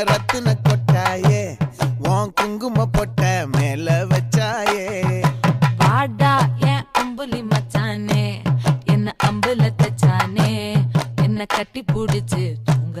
என்ன ரத்தின கொட்டாயே உன் குங்கும பொட்ட மேல வச்சாயே. பாடா என் அம்புலி மச்சானே என்ன அம்புல தச்சானே என்ன கட்டி பிடிச்சு தூங்க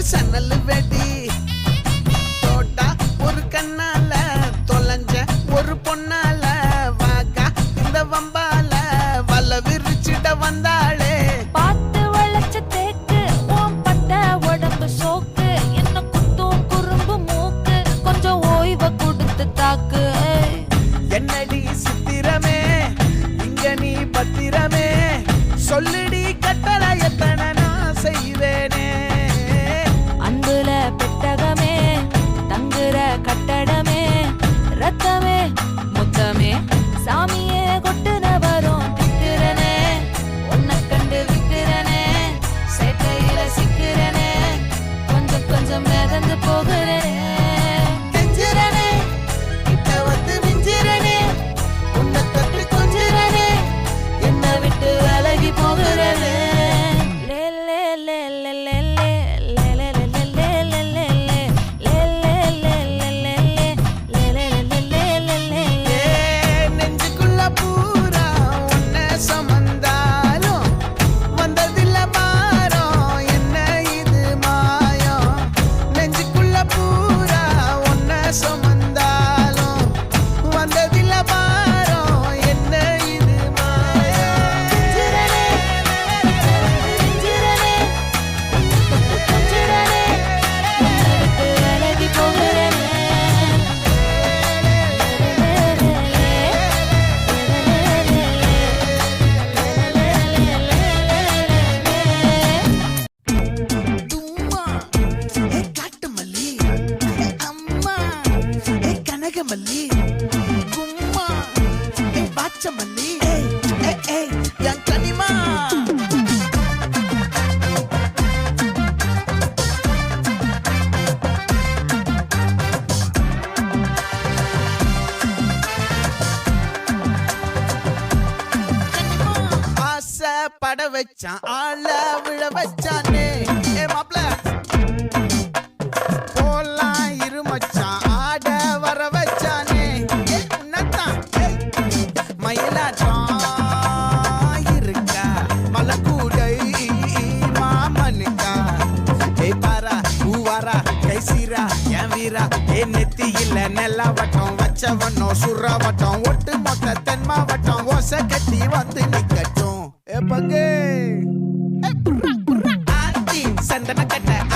ஒரு சன்னல் வெடி. தோட்டா ஒரு கண்ணால தொலைஞ்ச ஒரு பொண்ணால. வாக்கா இந்த வம்பால வல்ல விரிச்சிட வந்தா. grande poderes. மல்லிகை மல்லி கும்மா ஏய் பாச்ச மல்லி ஏய் ஏய் ஏய் என் கனிமா. பட வச்சான் ஆள விழ வச்சானே. ஏ மாப்ள கத்தியில நிலவட்டம் வச்சவனும் சுறவட்டம் ஒட்டு மொத்த தென் மாவட்டம் ஓசை கட்டி வந்து நிக்கட்டும். எப்பங்கே சந்தன கட்ட.